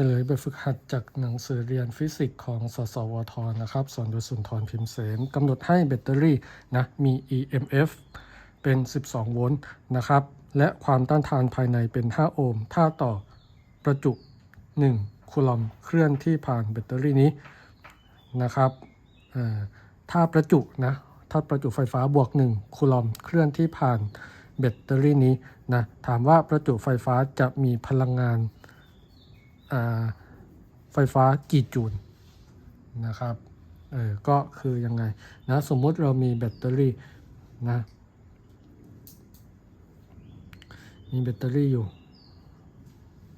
ฉลยแบบฝึกหัดจากหนังสือเรียนฟิสิกส์ของ สสวทนะครับสอนโดยสุนทรพิมพ์เสนกำหนดให้แบตเตอรี่นะมี EMF เป็น 12 โวลต์นะครับ และความต้านทานภายในเป็น 5 โอห์ม ถ้าต่อประจุ 1 คูลอมเคลื่อนที่ผ่านแบตเตอรี่นี้นะครับถ้าประจุนะถ้าประจุไฟฟ้าบวก 1 คูลอมเคลื่อนที่ผ่านแบตเตอรี่นี้นะถามว่าประจุไฟฟ้าจะมีพลังงาน ไฟฟ้ากี่จูลนะครับเออก็คือยังไงนะสมมติเรามีแบตเตอรี่นะมีแบตเตอรี่อยู่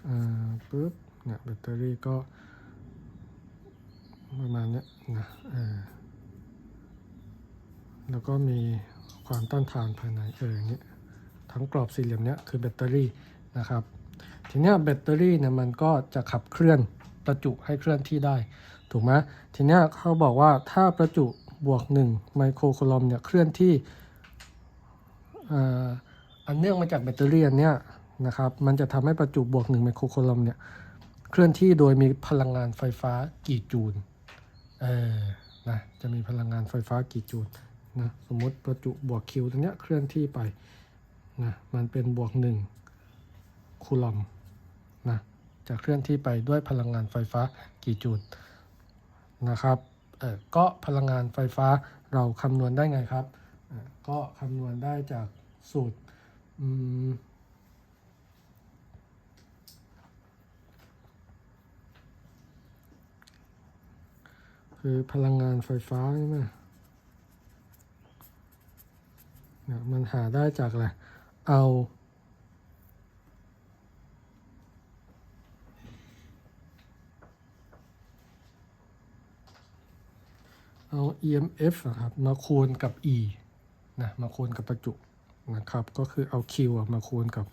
อ่าปุ๊บเนี่ยแบตเตอรี่ก็ประมาณเนี้ยนะเออแล้วก็มีความต้านทานภายในเอออย่างเงี้ยทั้งกรอบสี่เหลี่ยมเนี้ยคือแบตเตอรี่นะครับ ทีนี้แบตเตอรี่เนี่ยมันก็จะขับเคลื่อนประจุให้เคลื่อนที่ได้ ถูกไหมทีนี้เขาบอกว่าถ้าประจุบวก1ไมโครคูลอมเนี่ยเคลื่อนที่อันเนื่องมาจากแบตเตอรี่อันเนี้ยนะครับมันจะทำให้ประจุบวก1ไมโครคูลอมเนี่ยเคลื่อนที่โดยมีพลังงานไฟฟ้ากี่จูลเออนะจะมีพลังงานไฟฟ้ากี่จูลนะสมมติประจุบวกคิวตรงเนี้ยเคลื่อนที่ไปนะมันเป็นบวก1 คูลอมนะจะเคลื่อนที่ไปด้วยพลังงานไฟฟ้ากี่จูลนะครับเออก็พลังงานไฟฟ้าเราคำนวณได้ไงครับ ก็คำนวณได้จากสูตรคือพลังงานไฟฟ้าใช่ไหมนะมันหาได้จากอะไร เอา เอา EMF อะครับมาคูณกับ E นะมาคูณกับประจุนะครับก็คือเอา Q มาคูณกับ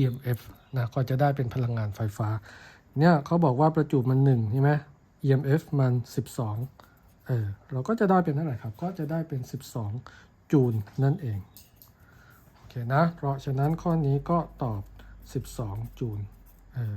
EMF นะก็จะได้เป็นพลังงานไฟฟ้าเนี่ยเขาบอกว่าประจุมัน1ใช่ไหม EMF มัน 12เออเราก็จะได้เป็นเท่าไหร่ครับ ก็จะได้เป็น 12 จูลนั่นเองโอเคนะเพราะฉะนั้นข้อนี้ก็ตอบ 12 จูลเออ